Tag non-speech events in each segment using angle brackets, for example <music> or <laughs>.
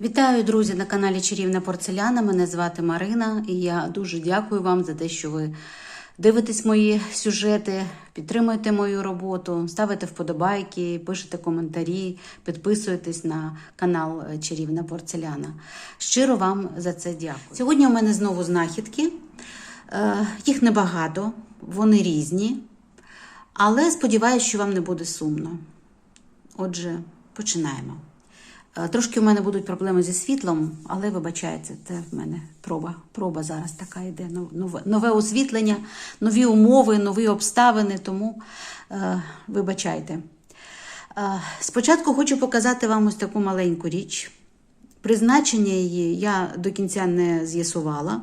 Вітаю, друзі, на каналі Чарівна Порцеляна. Мене звати Марина, і я дуже дякую вам за те, що ви дивитесь мої сюжети, підтримуєте мою роботу, ставите вподобайки, пишете коментарі, підписуєтесь на канал Чарівна Порцеляна. Щиро вам за це дякую. Сьогодні у мене знову знахідки. Е, Їх небагато, вони різні, але сподіваюся, що вам не буде сумно. Отже, починаємо. Е, Трошки в мене будуть проблеми зі світлом, але вибачайте, це в мене проба. Проба зараз така йде. Нове, нове освітлення, нові умови, нові обставини, тому е, вибачайте. Е, спочатку хочу показати вам ось таку маленьку річ. Призначення її я до кінця не з'ясувала,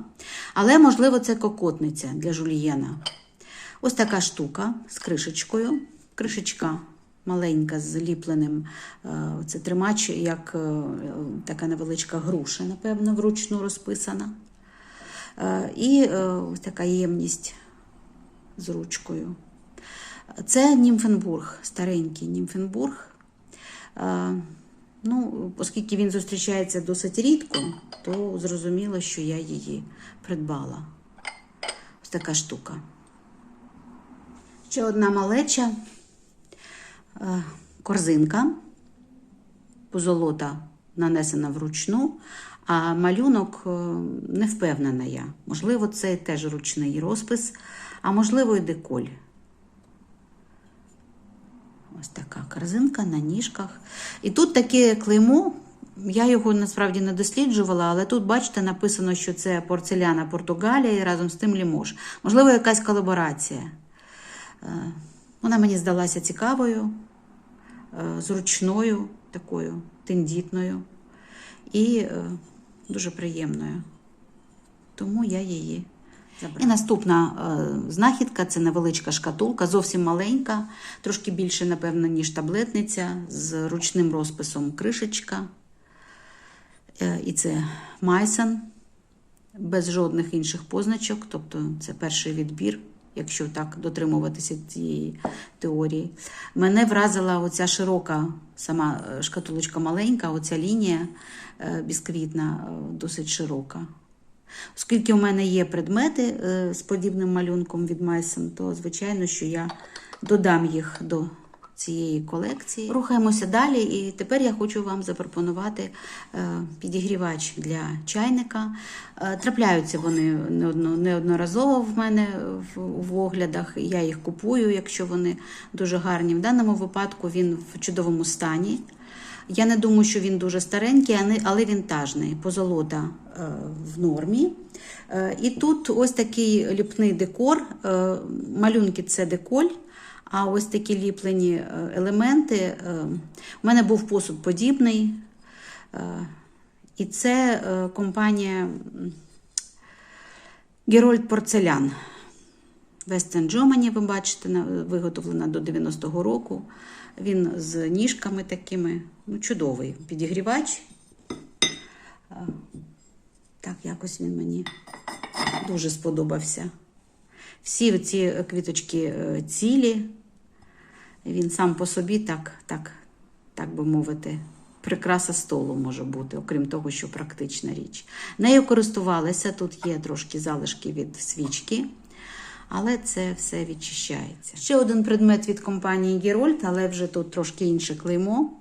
але, можливо, це кокотниця для жульєна. Ось така штука з кришечкою. Кришечка маленька з ліпленим. е, Це тримач, як е, така невеличка груша, напевно, вручну розписана. Е, І така ємність з ручкою. Це Німфенбург, старенький Німфенбург. Ну, оскільки він зустрічається досить рідко, то зрозуміло, що я її придбала. Ось така штука. Ще одна малеча корзинка, позолота нанесена вручну, а малюнок е, не впевнена я. Можливо, це теж ручний розпис, а можливо, і деколь. Ось така корзинка на ніжках. І тут таке клеймо. Я його насправді не досліджувала, але тут, бачите, написано, що це порцеляна Португалія і разом з тим лімож. Можливо, якась колаборація. Вона мені здалася цікавою, е, зручною, такою тендітною і е, дуже приємною. Тому я її забрала. І наступна е, знахідка це невеличка шкатулка, зовсім маленька, трошки більше, напевно, ніж таблетниця, з ручним розписом кришечка. І це Майсон, без жодних інших позначок, тобто це перший відбір, якщо так дотримуватися цієї теорії. Мене вразила оця широка, сама е, шкатулочка маленька, оця лінія е, бісквітна, е, досить широка. Оскільки у мене є предмети з подібним малюнком від Майсен, то звичайно, що я додам їх до цієї колекції. Рухаємося далі, і тепер я хочу вам запропонувати е, підігрівач для чайника. Е, Трапляються вони неодноразово в мене в, оглядах. Я їх купую, якщо вони дуже гарні. В даному випадку він в чудовому стані. Я не думаю, що він дуже старенький, але- вінтажний. Позолота е, в нормі. І тут ось такий ліпний декор. Малюнки це деколь. А ось такі ліплені е, елементи. е, У мене був посуд подібний. Е, І це компанія Герольд Порцелян. Western Germany, ви бачите, виготовлена до 90-го року. Він з ніжками такими, ну, чудовий підігрівач. Так, якось він мені дуже сподобався. Всі ці квіточки цілі. Він сам по собі, так, так, так би мовити, прикраса столу може бути, окрім того, що практична річ. Нею користувалися, тут є трошки залишки від свічки, але це все відчищається. Ще один предмет від компанії Герольд, але вже тут трошки інше клеймо.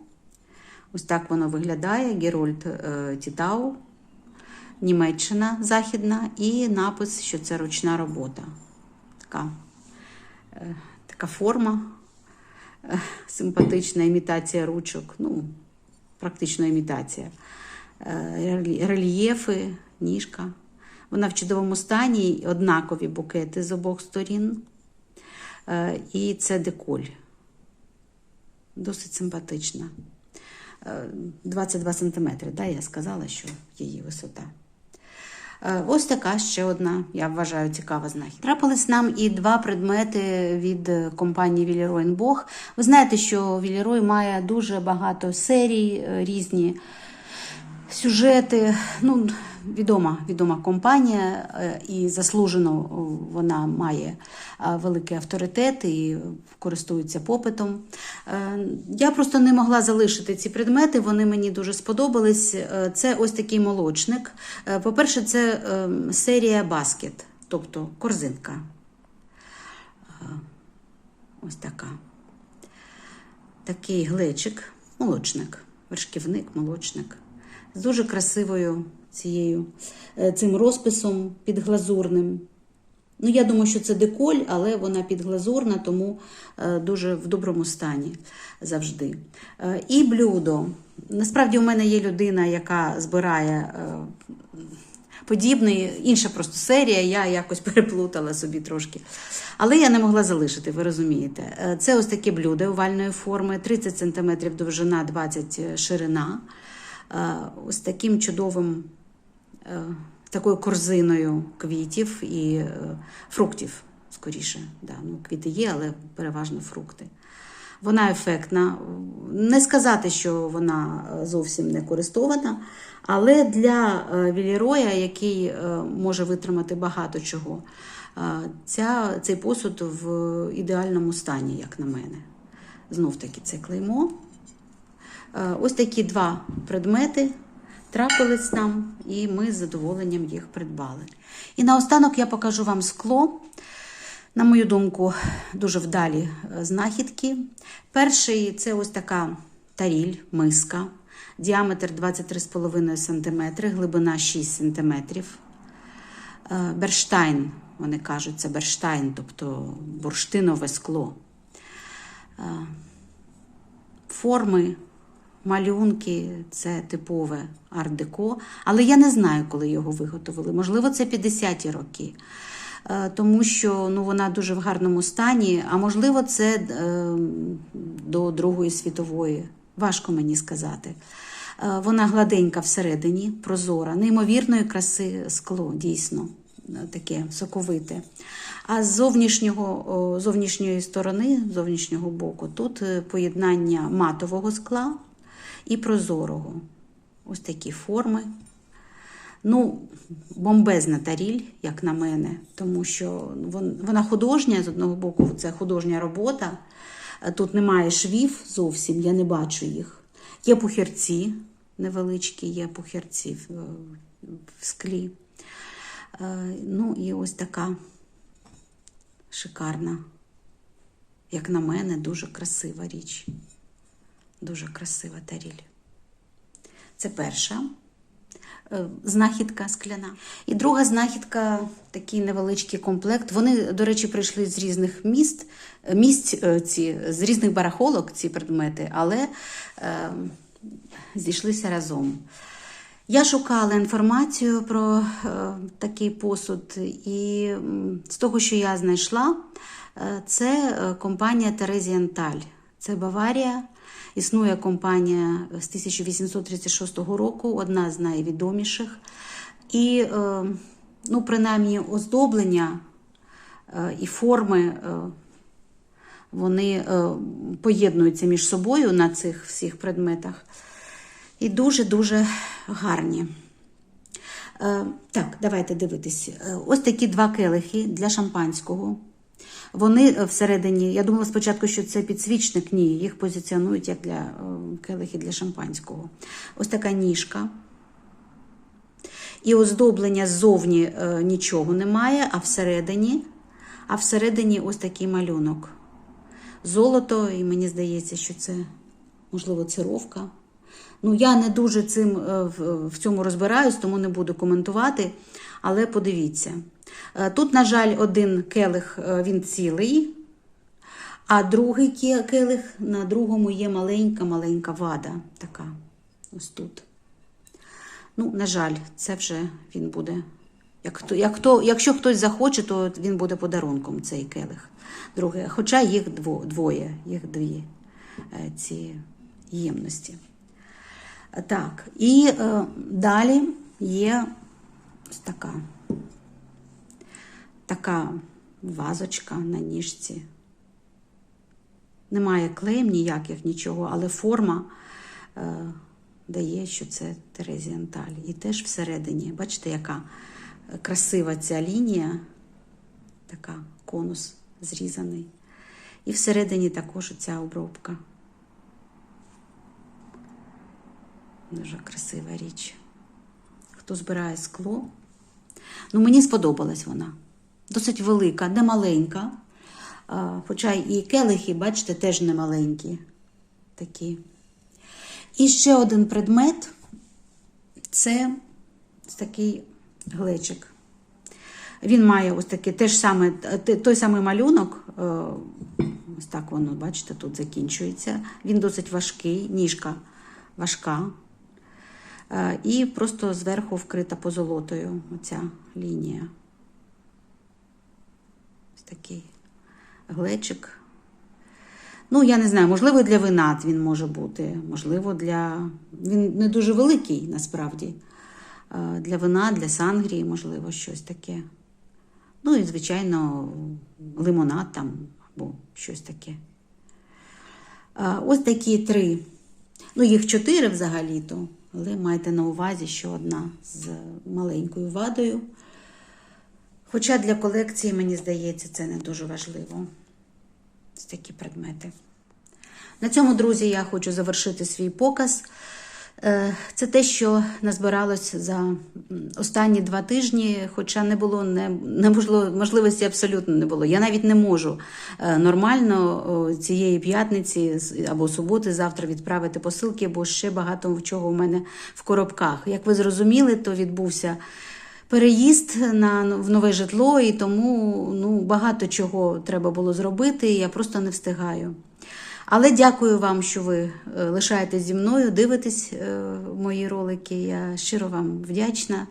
Ось так воно виглядає: Герольд е, Тітау, Німеччина Західна, і напис, що це ручна робота. Така, е, така форма, симпатична імітація ручок, ну, практично імітація. Е, Рельєфи, ніжка. Вона в чудовому стані, однакові букети з обох сторін. Е, І це деколь. Досить симпатична. Е, 22 см, да, я сказала, що її висота. Е, Ось така ще одна, я вважаю, цікава знахідка. Трапились нам і два предмети від е, компанії Вілірой Бог. Ви знаєте, що Вілірой має дуже багато серій е, різні. Сюжети, ну, відома, відома компанія, е, і заслужено вона має е, великий авторитет і користується попитом. Е, Я просто не могла залишити ці предмети, вони мені дуже сподобались. Е, Це ось такий молочник. Е, По-перше, це е, серія баскет, тобто корзинка. Е, Ось така. Такий глечик, молочник, вершківник, молочник з дуже красивою цією, е, цим розписом підглазурним. Ну, я думаю, що це деколь, але вона підглазурна, тому е, дуже в доброму стані завжди. Е, І блюдо. Насправді, у мене є людина, яка збирає е, подібний, інша просто серія, я якось <laughs> переплутала собі трошки. Але я не могла залишити, ви розумієте. Це ось таке блюдо овальної форми, 30 см довжина, 20 ширина. Ось таким чудовим, такою корзиною квітів і е, фруктів, скоріше. Да, ну, квіти є, але переважно фрукти. Вона ефектна. Не сказати, що вона е, зовсім не користована, але для е, віліроя, який е, може витримати багато чого, е, ця, цей посуд в ідеальному стані, як на мене. Знов таки це клеймо. Е, Ось такі два предмети трапились нам, і ми з задоволенням їх придбали. І наостанок я покажу вам скло. На мою думку, дуже вдалі е, знахідки. Перший це ось така таріль, миска, діаметр 23,5 см, глибина 6 см. Е, Берштайн, вони кажуть, це берштайн, тобто бурштинове скло. Е, Форми, малюнки це типове арт-деко, але я не знаю, коли його виготовили. Можливо, це 50-ті роки. Е, Тому що ну, вона дуже в гарному стані, а можливо, це е, до Другої світової. Важко мені сказати. Е, Вона гладенька всередині, прозора, неймовірної краси скло, дійсно е, таке соковите. А з зовнішнього, зовнішньої сторони, зовнішнього боку, тут е, поєднання матового скла і прозорого. Ось такі форми. Ну, бомбезна таріль, як на мене, тому що вона художня з одного боку, це художня робота. Тут немає швів зовсім, я не бачу їх. Є пухірці невеличкі, є пухірці в, в склі. Е, Ну і ось така шикарна, як на мене, дуже красива річ. Дуже красива таріль. Це перша е, знахідка скляна. І друга знахідка такий невеличкий комплект. Вони, до речі, прийшли з різних міст, е, місць е, ці, з різних барахолок ці предмети, але е, зійшлися разом. Я шукала інформацію про е, такий посуд, і з того, що я знайшла, е, це компанія Терезіанталь. Це Баварія. Існує компанія з 1836 року, одна з найвідоміших. І, е, ну, принаймні, оздоблення е, і форми. е, вони поєднуються між собою на цих всіх предметах. І дуже-дуже гарні. Так, давайте дивитись. Ось такі два келихи для шампанського. Вони е, всередині, я думала спочатку, що це підсвічник, ні, їх позиціонують як для е, келихи для шампанського. Ось така ніжка. І оздоблення ззовні е, нічого немає, а всередині, а всередині ось такий малюнок. Золото, і мені здається, що це, можливо, цировка. Ну, я не дуже цим в цьому розбираюсь, тому не буду коментувати. Але подивіться. Е, Тут, на жаль, один келих е, він цілий, а другий келих на другому є маленька-маленька вада. Така. Ось тут. Ну, на жаль, це вже він буде. Як як хто, якщо хтось захоче, то він буде подарунком цей келих. Друге, хоча їх дво- двоє, їх дві е, ці ємності. Так, і е, далі є ось така, така вазочка на ніжці. Немає клеєм ніяких, нічого, але форма е, дає, що це Терезіанталь. І теж всередині, бачите, яка красива ця лінія, така конус зрізаний. І всередині також ця обробка. Дуже красива річ. Хто збирає скло? Ну, мені сподобалась вона. Досить велика, не маленька. Хоча і келихи, бачите, теж не маленькі. Такі. І ще один предмет це такий глечик. Він має ось такий теж саме, той самий малюнок. е, Ось так воно, бачите, тут закінчується. Він досить важкий, ніжка важка. Е, І просто зверху вкрита позолотою оця лінія. Ось такий глечик. Ну, я не знаю, можливо, для вина він може бути, можливо, для. Він не дуже великий насправді. Е, Для вина, для сангрії, можливо, щось таке. Ну і, звичайно, лимонад там або щось таке. Е, Ось такі три. Ну, їх чотири взагалі-то, але майте на увазі, що одна з маленькою вадою. Хоча для колекції, мені здається, це не дуже важливо. Ось такі предмети. На цьому, друзі, я хочу завершити свій показ. Е, Це те, що назбиралось за останні два тижні, хоча не було не, можливості абсолютно не було. Я навіть не можу е, нормально цієї п'ятниці або суботи завтра відправити посилки, бо ще багато чого в мене в коробках. Як ви зрозуміли, то відбувся переїзд на в нове житло, і тому ну, багато чого треба було зробити, і я просто не встигаю. Але дякую вам, що ви е, лишаєтесь зі мною, дивитесь е, мої ролики. Я щиро вам вдячна.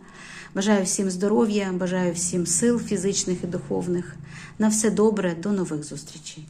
Бажаю всім здоров'я, бажаю всім сил фізичних і духовних. На все добре, до нових зустрічей.